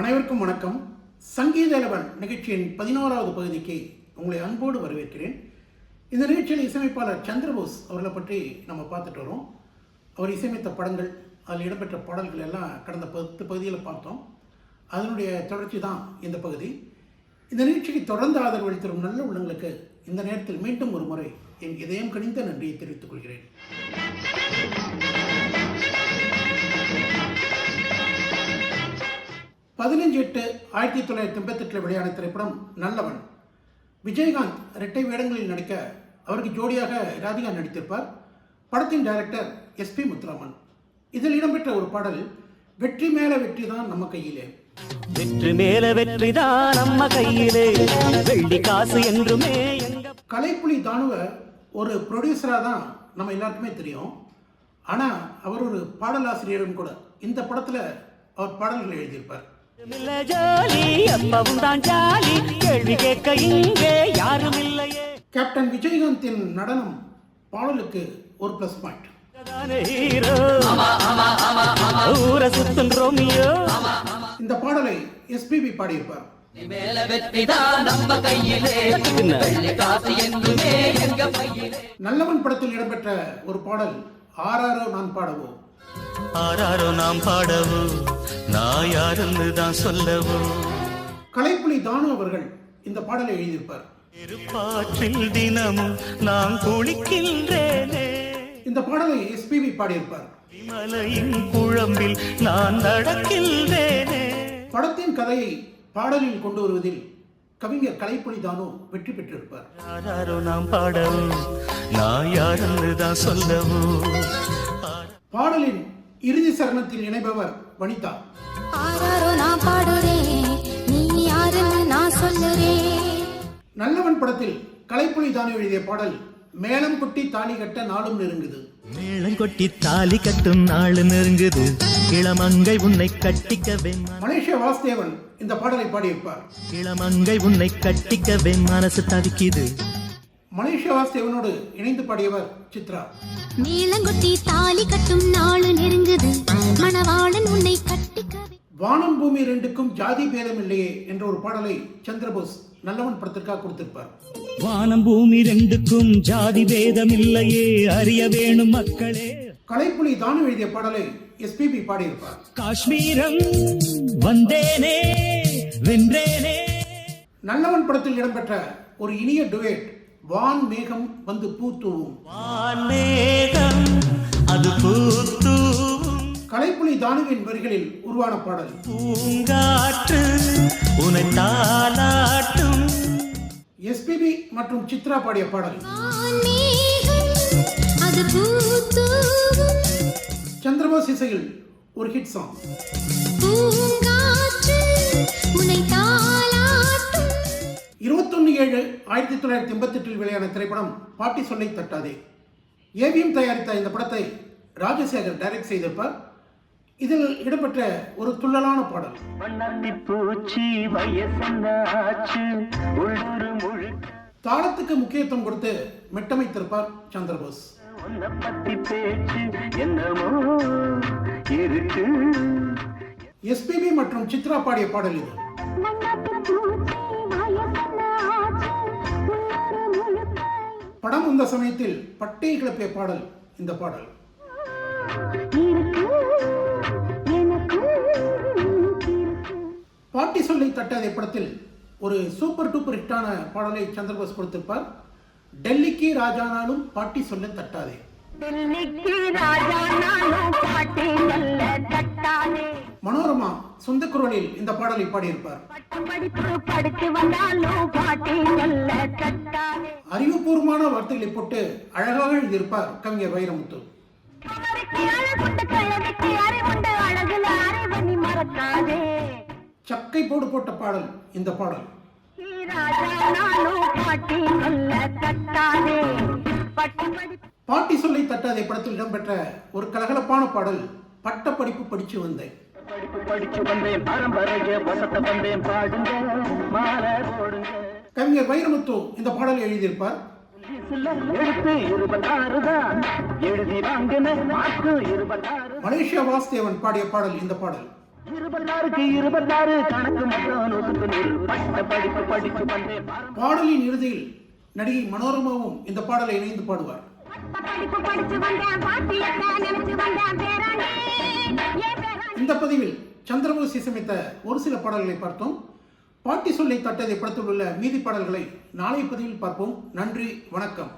அனைவருக்கும் வணக்கம். சங்கீத இலவன் நிகழ்ச்சியின் பதினோராவது பகுதிக்கு உங்களை அன்போடு வரவேற்கிறேன். இந்த நிகழ்ச்சியில் இசையமைப்பாளர் சந்திரபோஸ் அவர்களை பற்றி நம்ம பார்த்துட்டு வரோம். அவர் இசையமைத்த படங்கள் அதில் இடம்பெற்ற பாடல்கள் எல்லாம் கடந்த பத்து பகுதியில் பார்த்தோம். அதனுடைய தொடர்ச்சி தான் இந்த பகுதி. இந்த நிகழ்ச்சிக்கு தொடர்ந்து ஆதரவு அளித்தரும் நல்ல உள்ளங்களுக்கு இந்த நேரத்தில் மீண்டும் ஒரு முறை என் இதயம் கணிந்த நன்றியை தெரிவித்துக் கொள்கிறேன். பதினஞ்சு எட்டு ஆயிரத்தி தொள்ளாயிரத்தி எண்பத்தெட்டில் வெளியான திரைப்படம் நல்லவன். விஜயகாந்த் இரட்டை வேடங்களில் நடிக்க அவருக்கு ஜோடியாக ராதிகா நடித்திருப்பார். படத்தின் டைரக்டர் எஸ்பி முத்துராமன். இதில் இடம்பெற்ற ஒரு பாடல் வெற்றி மேல வெற்றி தான் நம்ம கையிலே வெற்றி மேல வெற்றிதான் நம்ம கையிலே. வெள்ளி காசு என்றுமே கலைப்புலி தானுவ ஒரு ப்ரொடியூசராக தான் நம்ம எல்லாருக்குமே தெரியும். ஆனால் அவர் ஒரு பாடலாசிரியரும் கூட. இந்த படத்தில் அவர் பாடல்களை எழுதியிருப்பார். கேப்டன் விஜயகாந்தின் நடனம் பாடலுக்கு ஒரு ப்ளஸ் பாயிண்ட் இந்த பாடலை எஸ்பிபி பாடியிருப்பார். மேல வெற்றிதான் நம்ம கையிலே. வெள்ளி காசு என்றுமே எங்க பையிலே. நல்லவன் படத்தில் இடம்பெற்ற ஒரு பாடல் ஆறாரோ நான் பாடவோ? ஆராரோ நாம் பாடவோ நான் யாருன்னு தான் சொல்லவோ. கலைப்புலி தானு அவர்கள் இந்த பாடலை எழுதியிருப்பார். இருப்பாற்றில் தினமும் நான் குளிக்கின்றேனே. இந்த பாடலை எஸ்பிபி பாடியிருப்பார். விமலையின் குழம்பில் நான் நடக்கின்றேனே. படத்தின் கதையை பாடலில் கொண்டு வருவதில் கவிஞர் கலைப்புலி தானு வெற்றி பெற்றிருப்பார். யாராரோ நாம் பாடவோ நான் யாருன்னு தான் சொல்லவோ பாடலின் இறுதி சரணத்தில் இணைபவர் வனிதா. ஆராரோ நான் பாடுறேன் நீ யாருன்னு நான் சொல்லுறேன் நல்லவன் படத்தில் கலைப்புலி தானு எழுதிய பாடல் மேளம் கொட்டி தாலி கட்ட நாளும் நெருங்குது. மேளம் கொட்டி தாலி கட்டும் நாள் நெருங்குது. இளமங்கை உன்னை கட்டிக்கவே மன- மலேசியா வாசுதேவன் இந்த பாடலை பாடியிருப்பார். இளமங்கை உன்னை கட்டிக்கவே மனசு தவிக்குது. மலேசியா வாசுதேவனோடு இணைந்து பாடியவர் சித்ரா. நீளங்குட்டி தாலி கட்டும் நாள் நெருங்குது. மணவாளன் உன்னை கட்டிக்கவே வானம் பூமி ரெண்டுக்கும் ஜாதி பேதம் இல்லையே என்ற ஒரு பாடலை சந்திரபோஸ் நல்லவன் படத்திற்காக கொடுத்திருப்பார். வானம் பூமி ரெண்டுக்கும் ஜாதி பேதம் இல்லையே அறிய வேணும் மக்களே. கலைப்புலி தானு எழுதிய பாடலை எஸ்பிபி பாடியிருப்பார். காஷ்மீரம் வந்தேனே வென்றேனே. நல்லவன் படத்தில் இடம்பெற்ற ஒரு இனிய டுவேட் வான் மேகம் வந்து பூத்தூவும். வான்மேகம் அது பூத்தூவும் கலைப்புலி தானுவின் வரிகளில் உருவான பாடல். பூங்காற்று உனை தாளாட்டும். எஸ்பிபி மற்றும் சித்ரா பாடிய பாடல். வான்மேகம் சந்திரபோஸ் இசையில் ஒரு ஹிட் சாங் ஆயிரத்தி தொள்ளாயிரத்தி எண்பத்தெட்டில் வெளியான திரைப்படம் பாட்டி சொல்லை தட்டாதே. ஏவிஎம் தயாரித்த இந்த படத்தை ராஜசேகர் டைரக்ட் செய்திருப்பார் இதில் இடம்பெற்ற ஒரு துள்ளலான பாடல். பூச்சி தாளத்துக்கு முக்கியத்துவம் கொடுத்து மெட்டமைத்திருப்பார் சந்திரபோஸ். எஸ்பிபி மற்றும் சித்ரா பாடிய பாடல் இது. படம் வந்த சமயத்தில் பட்டை கிளப்பிய பாடல் இந்த பாடல். பாட்டி சொல்லை தட்டாதே படத்தில் ஒரு சூப்பர் டூப்பர் ஹிட்டான பாடலை சந்திரபோஸ் கொடுத்திருப்பார். டெல்லிக்கு ராஜானாலும் பாட்டி சொல்ல தட்டாதே. மனோரமா சொந்த குரலில் இந்த பாடலை பாடியிருப்பார். அறிவுபூர்வமான வார்த்தைகளை போட்டு அழகாக எழுதியிருப்பார் கவிஞர் வைரமுத்து. சக்கை போடு போட்ட பாடல் இந்த பாடல். பாட்டி சொல்லி தட்டாதே படத்தில் இடம்பெற்ற ஒரு கலகலப்பான பாடல் பட்ட படிப்பு படிச்சு வந்தேன். கவிஞர் வைரமுத்து இந்த பாடலை எழுதியிருப்பார். மலேசியா வாசுதேவன் பாடிய பாடல் இந்த பாடல். பாடலின் இறுதியில் நடிகை மனோரமாவும் இந்த பாடலை இணைந்து பாடுவார். இந்த பதிவில் சந்திரபோஸ் இசையமைத்த ஒரு சில பாடல்களை பார்த்தோம். பாட்டி சொல்லி தட்டதை படத்தில் உள்ள மீதி பாடல்களை நாளைய பதிவில் பார்ப்போம். நன்றி வணக்கம்.